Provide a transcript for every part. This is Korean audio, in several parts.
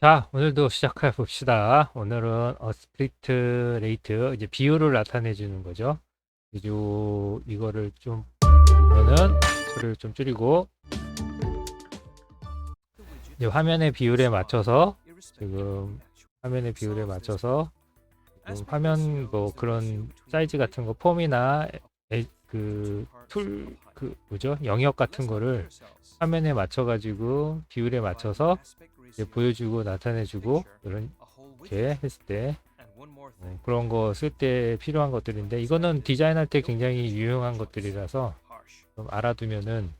자, 오늘도 시작해 봅시다. 오늘은 어, 스플리트 레이트, 이제 비율을 나타내 주는 거죠. 그리고 이거를 좀 보면은 소리를 좀 줄이고 이제 화면의 비율에 맞춰서 지금 화면의 비율에 맞춰서 화면 뭐 그런 사이즈 같은 거 폼이나 그 툴 그 뭐죠 영역 같은 거를 화면에 맞춰 가지고 비율에 맞춰서 보여주고 나타내주고 이렇게 했을 때 어, 그런 거 쓸 때 필요한 것들인데 이거는 디자인할 때 굉장히 유용한 것들이라서 좀 알아두면은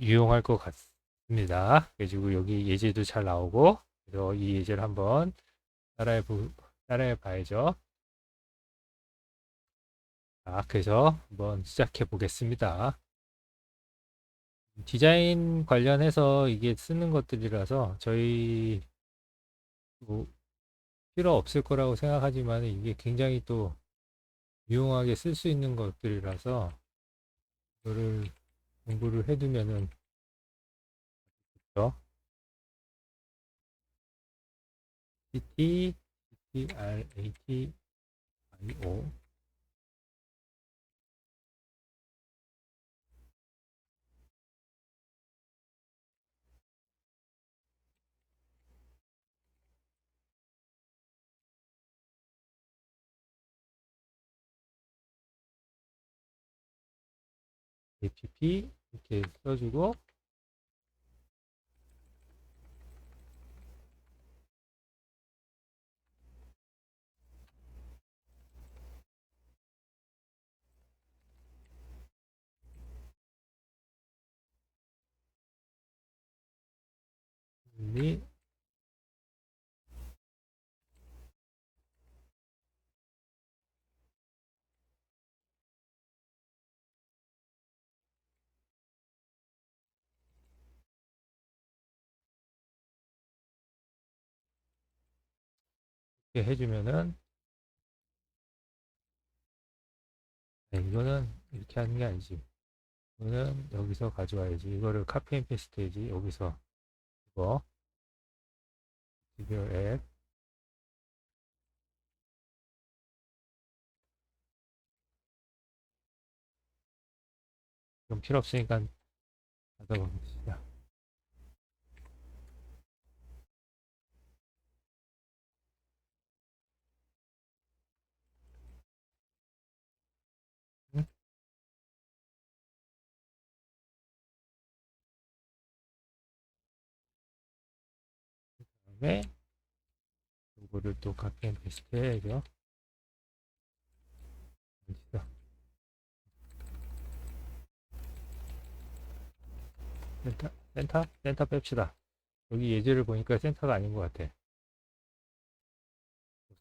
유용할 것 같습니다. 그래가지고 여기 예제도 잘 나오고 그래서 이 예제를 한번 따라해 보 따라해 봐야죠. 자, 그래서 한번 시작해 보겠습니다. 디자인 관련해서 이게 쓰는 것들이라서 저희 뭐 필요 없을 거라고 생각하지만 이게 굉장히 또 유용하게 쓸 수 있는 것들이라서 이거를 공부를 해두면은 좋죠. CT, CTRAT, IO app 이렇게 써주고 이 이렇게 해주면은 네, 이거는 이렇게 하는 게 아니지. 이거는 여기서 가져와야지. 이거를 카피 앤 페스트 해야지. 여기서 이거 비디오 앱 이건 필요 없으니까 닫아봅시다. 다음에 이거를 또 카피 앤 페스트 해야죠. 어딨어? 센터, 센터, 센터 뺍시다. 여기 예제를 보니까 센터가 아닌 것 같아.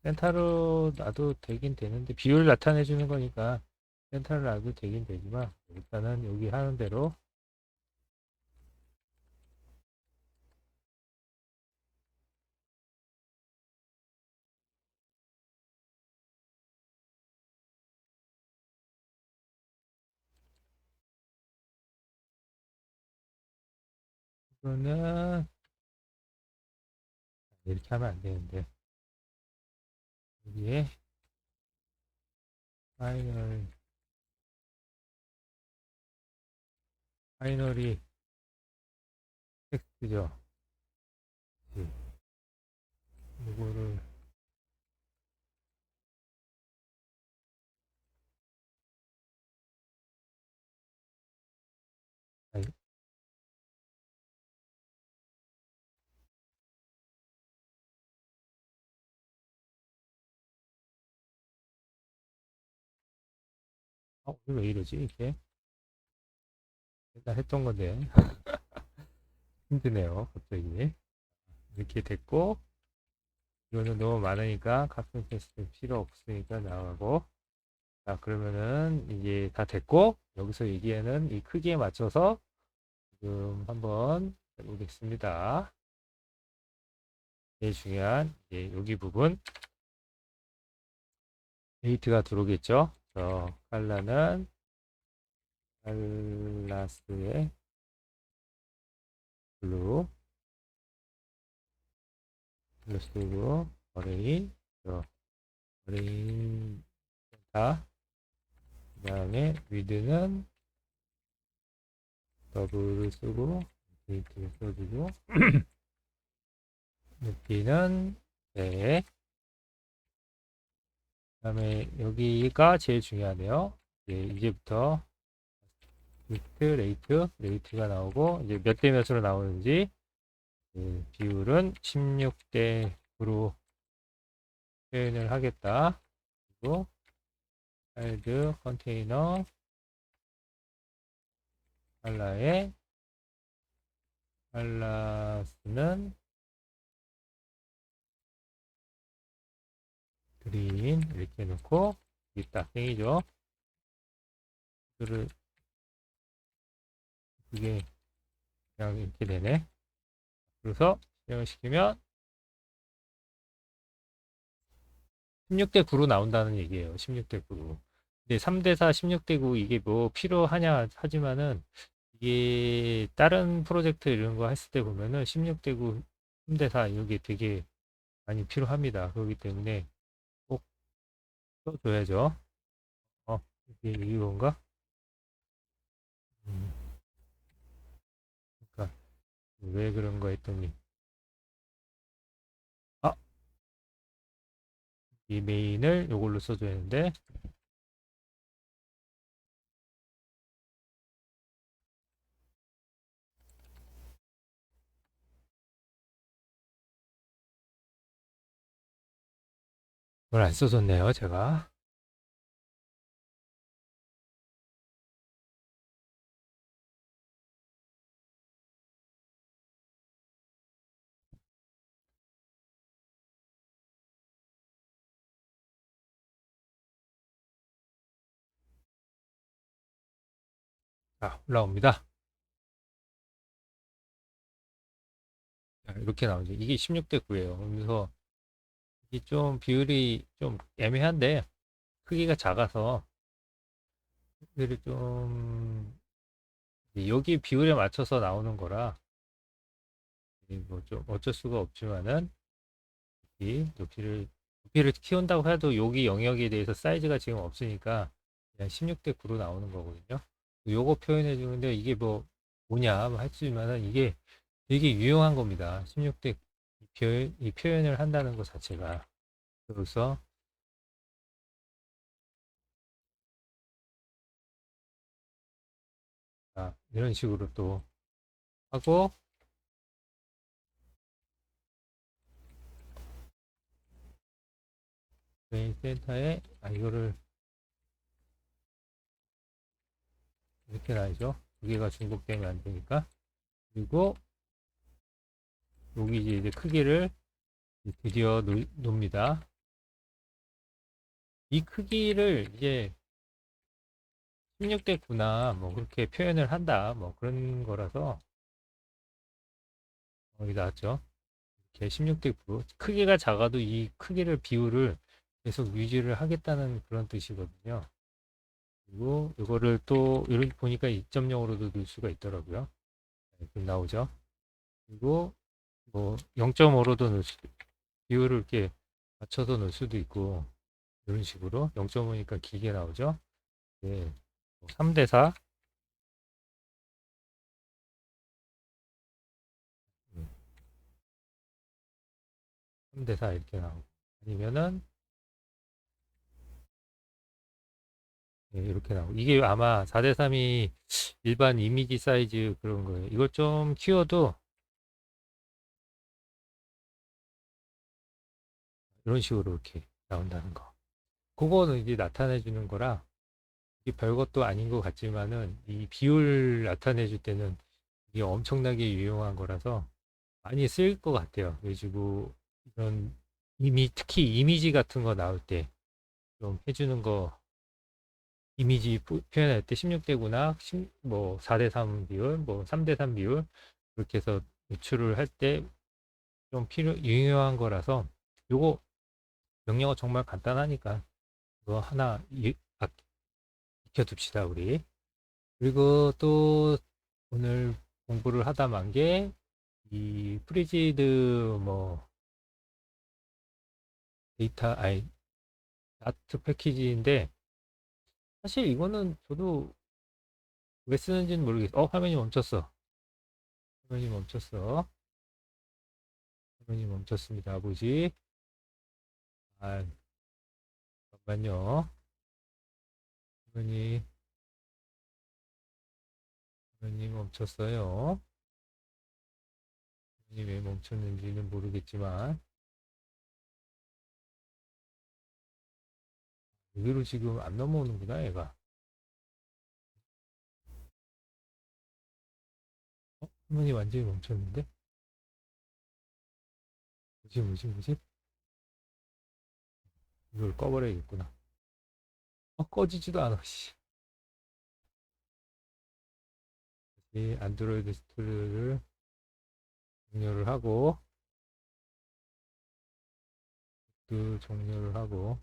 센터로 놔도 되긴 되는데 비율 나타내 주는 거니까 센터를 놔도 되긴 되지만 일단은 여기 하는 대로 이거는 이렇게 하면 안 되는데 여기에 파이널 파이널이 텍스트죠. 예. 이거를 어, 오늘 왜 이러지? 이게. 일단 했던 건데. 힘드네요 갑자기. 이렇게 됐고 이거는 너무 많으니까 카툰 테스트 필요 없으니까 나가고. 자 그러면은 이제 다 됐고 여기서 여기에는 이 크기에 맞춰서 지금 한번 해보겠습니다. 제일 중요한 이제 여기 부분. 데이트가 들어오겠죠 저 칼라는 칼라스의 블루 이걸 쓰고 어레인 저 어레인 다. 그다음에 위드는 더블을 쓰고 게이트를 써주고 높이는 네. 그 다음에 여기가 제일 중요하네요. 네, 이제부터 위트 레이트 레이트가 나오고 이제 몇 대 몇으로 나오는지 네, 비율은 16대 9로 표현을 하겠다. 그리고 파일드 컨테이너 할라의 할라스는 그린 이렇게 놓고 여기 딱 땡이죠. 이거를 그게 그냥 이렇게 되네. 그래서 실행을 시키면 16대 9로 나온다는 얘기예요. 16대 9로. 근데 3대 4, 16대 9 이게 뭐 필요하냐 하지만은 이게 다른 프로젝트 이런 거 했을 때 보면은 16대 9, 3대 4 이게 되게 많이 필요합니다. 그렇기 때문에 꼭 써줘야죠. 어, 이게 이건가? 음. 그러니까 왜 그런가 했더니 아! 이 메인을 요걸로 써줘야 되는데 그걸 안 써줬네요 제가. 자 올라옵니다. 자, 이렇게 나오죠. 이게 16대 9예요. 그래서 이게 좀 비율이 좀 애매한데 크기가 작아서 비율이 좀 여기 비율에 맞춰서 나오는 거라 뭐좀 어쩔 수가 없지만은 이 높이를 높이를 키운다고 해도 여기 영역에 대해서 사이즈가 지금 없으니까 그냥 16대 9로 나오는 거거든요. 요거 표현해 주는데 이게 뭐 뭐냐 뭐 했지만은 이게 되게 유용한 겁니다. 16대 이 표현, 이 표현을 한다는 것 자체가 그래서 자, 이런 식으로 또 하고 메인 센터에 아 이거를 이렇게 놔야죠. 두 개가 중복되면 안 되니까. 그리고 여기 이제 크기를 드디어 놓, 놉니다. 이 크기를 이제 16대 9나 뭐 그렇게 표현을 한다 뭐 그런 거라서 어, 여기 나왔죠. 이렇게 16대 9 크기가 작아도 이 크기를 비율을 계속 유지를 하겠다는 그런 뜻이거든요. 그리고 이거를 또 이렇게 보니까 2.0으로도 넣을 수가 있더라고요. 네, 그럼 나오죠. 그리고 뭐 0.5로도 넣을 수도 비율을 이렇게 맞춰서 넣을 수도 있고 이런 식으로 0.5니까 길게 나오죠. 네. 3대 4 3대 4 이렇게 나오고 아니면은 네, 이렇게 나오고 이게 아마 4대 3이 일반 이미지 사이즈 그런 거예요. 이걸 좀 키워도 이런 식으로 이렇게 나온다는 거. 그거는 이제 나타내 주는 거라 이게 별것도 아닌 것 같지만은 이 비율 나타내 줄 때는 이게 엄청나게 유용한 거라서 많이 쓰일 것 같아요. 그래가지고 이런 이미 특히 이미지 같은 거 나올 때 좀 해주는 거 이미지 부- 표현할 때 16대구나 뭐 4대 3 비율 뭐 3대 3 비율 그렇게 해서 노출을 할 때 좀 필요 유용한 거라서 요거 명령어 정말 간단하니까 그거 하나 이, 아, 익혀둡시다 우리 그리고 또 오늘 공부를 하다 만 게 이 프리지드 뭐 데이터 아이 다트 패키지인데 사실 이거는 저도 왜 쓰는지는 모르겠어. 어 화면이 멈췄어. 화면이 멈췄어. 화면이 멈췄습니다. 아버지. 아 잠깐만요. 화면이 화면이 멈췄어요. 화면이 왜 멈췄는지는 모르겠지만 여기로 지금 안 넘어오는구나 얘가. 어? 화면이 완전히 멈췄는데? 뭐지 뭐지 뭐지? 이걸 꺼버려야겠구나. 어 꺼지지도 않아 씨. 다시 안드로이드 스토리를 종료를 하고 그 종료를 하고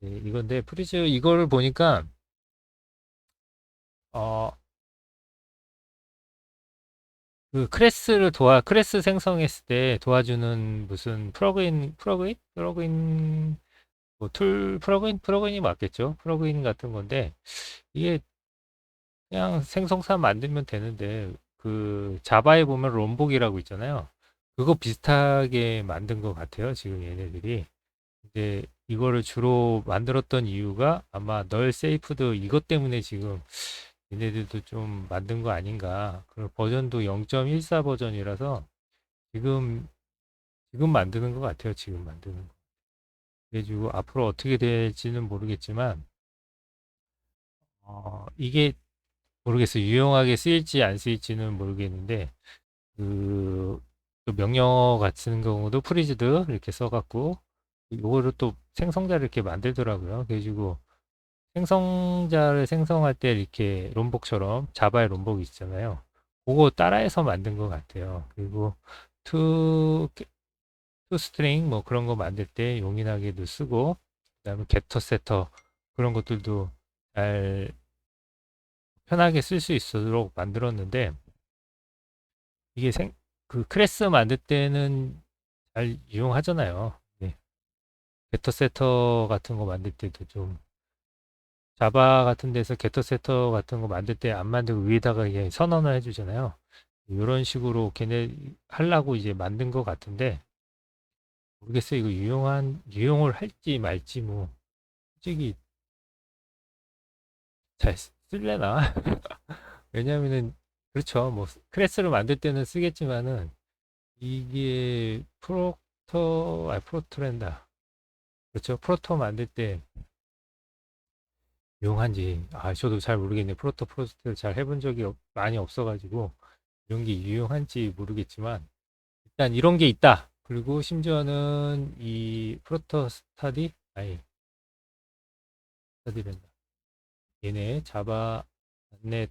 네, 이건데 프리즈 이거를 보니까 어, 그 크레스를 도와 크레스 생성했을 때 도와주는 무슨 플러그인 플러그인? 플러그인 뭐 툴 플러그인 플러그인이 맞겠죠? 플러그인 같은 건데 이게 그냥 생성사 만들면 되는데 그 자바에 보면 롬복이라고 있잖아요. 그거 비슷하게 만든 것 같아요 지금 얘네들이. 이제 이거를 주로 만들었던 이유가 아마 널 세이프드 이것 때문에 지금 얘네들도 좀 만든 거 아닌가. 그 버전도 0.14 버전이라서 지금 지금 만드는 것 같아요. 지금 만드는 거. 그래가지고 앞으로 어떻게 될지는 모르겠지만 어, 이게 모르겠어요. 유용하게 쓰일지 안 쓰일지는 모르겠는데 그, 또 명령어 같은 경우도 프리즈드 이렇게 써갖고 요거를 또 생성자를 이렇게 만들더라고요. 그래가지고 생성자를 생성할 때 이렇게 롬복처럼 자바의 롬복이 있잖아요. 그거 따라해서 만든 것 같아요. 그리고 to to string 뭐 그런 거 만들 때 용인하게도 쓰고 그 다음에 getter setter 그런 것들도 잘 편하게 쓸 수 있도록 만들었는데 이게 생, 그 클래스 만들 때는 잘 이용하잖아요. 네. 게터 세터 같은 거 만들 때도 좀 자바 같은 데서 게터 세터 같은 거 만들 때 안 만들고 위에다가 이게 선언을 해주잖아요. 이런 식으로 걔네 하려고 이제 만든 것 같은데 모르겠어요. 이거 유용한 유용을 할지 말지 뭐 솔직히 잘 쓸래나? 왜냐면은 그렇죠. 뭐 클래스를 만들 때는 쓰겠지만은 이게 프로토 아 프로토랜다. 그렇죠. 프로토 만들 때 유용한지 아 저도 잘 모르겠네요. 프로토 프로젝트를 잘 해본 적이 없- 많이 없어가지고 이런 게 유용한지 모르겠지만 일단 이런 게 있다. 그리고 심지어는 이 프로토 스타디 아니 스타디랜다. 얘네 자바 넷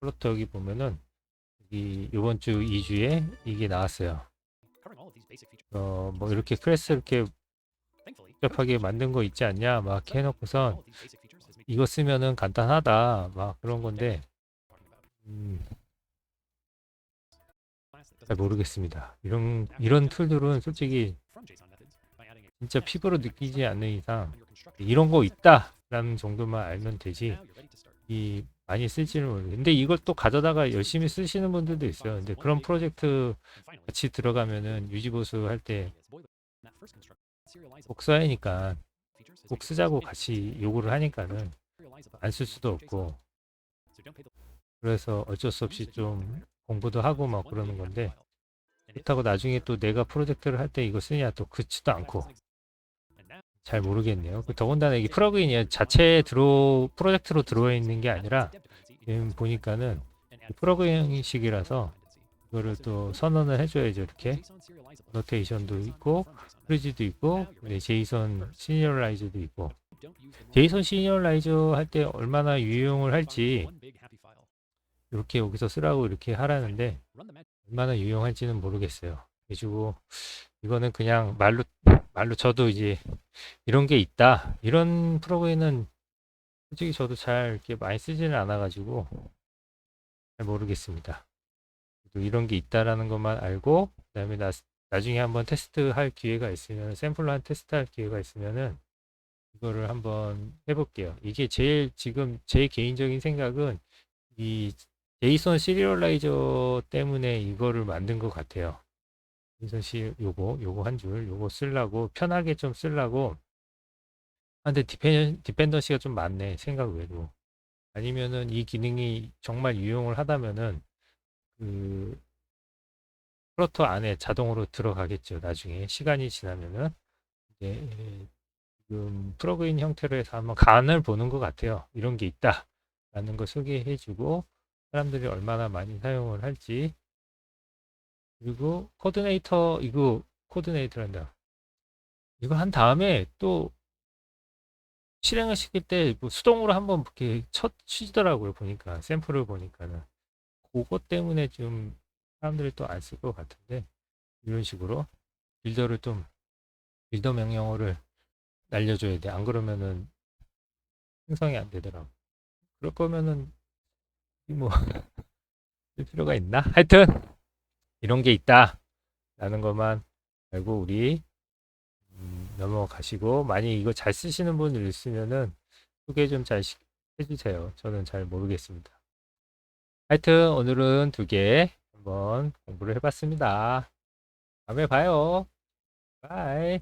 프로토 여기 보면은 여기 이번 주 2주에 이게 나왔어요. 어 뭐 이렇게 클래스 이렇게 복잡하게 만든 거 있지 않냐 막 해놓고선 이거 쓰면은 간단하다. 막 그런 건데. 음, 잘 모르겠습니다. 이런 이런 툴들은 솔직히 진짜 피부로 느끼지 않는 이상 이런 거 있다라는 정도만 알면 되지. 이 많이 쓸지는 모르겠는데 근데 이걸 또 가져다가 열심히 쓰시는 분들도 있어요. 근데 그런 프로젝트 같이 들어가면은 유지보수 할때꼭 써야니까 꼭 쓰자고 같이 요구를 하니까는 안 쓸 수도 없고 그래서 어쩔 수 없이 좀 공부도 하고 막 그러는 건데 그렇다고 나중에 또 내가 프로젝트를 할 때 이거 쓰냐 또 그렇지도 않고 잘 모르겠네요. 그 더군다나 이게 플러그인이 자체 들어 프로젝트로 들어와 있는 게 아니라 지금 보니까는 플러그인식이라서 이거를 또 선언을 해줘야죠 이렇게 노테이션도 있고 프리즈도 있고 네, 제이선 시니어라이저도 있고 제이선 시니어라이저 할때 얼마나 유용을 할지 이렇게 여기서 쓰라고 이렇게 하라는데 얼마나 유용할지는 모르겠어요. 그래가지고 이거는 그냥 말로 말로 저도 이제 이런 게 있다 이런 프로그램은 솔직히 저도 잘 이렇게 많이 쓰지는 않아 가지고 잘 모르겠습니다. 또 이런 게 있다라는 것만 알고 그 다음에 나, 나중에 한번 테스트 할 기회가 있으면 샘플로 한 테스트 할 기회가 있으면은 이거를 한번 해볼게요. 이게 제일 지금 제 개인적인 생각은 이 제이슨 시리얼라이저 때문에 이거를 만든 것 같아요. 제이슨 시 요거 요거 한 줄 요거 쓰려고 편하게 좀 쓰려고 아, 근데 디펜, 디펜던시가 좀 많네 생각 외로 아니면은 이 기능이 정말 유용을 하다면은 그 플러터 안에 자동으로 들어가겠죠 나중에. 시간이 지나면은. 이제 지금 플러그인 형태로 해서 한번 간을 보는 것 같아요. 이런 게 있다 라는 걸 소개해주고 사람들이 얼마나 많이 사용을 할지. 그리고 코디네이터 이거 코디네이터란다. 이거 한 다음에 또 실행을 시킬 때 뭐 수동으로 한번 이렇게 쳐 치더라고요 보니까. 샘플을 보니까는 그것 때문에 좀 사람들이 또 안 쓸 것 같은데 이런 식으로 빌더를 좀 빌더 명령어를 날려줘야 돼 안 그러면은 생성이 안 되더라고 그럴 거면은 뭐 쓸 필요가 있나 하여튼 이런 게 있다 라는 것만 알고 우리 음, 넘어가시고 만약 이거 잘 쓰시는 분들 있으면은 소개 좀 잘 해주세요. 저는 잘 모르겠습니다. 하여튼 오늘은 두 개 한번 공부를 해봤습니다. 다음에 봐요. 바이.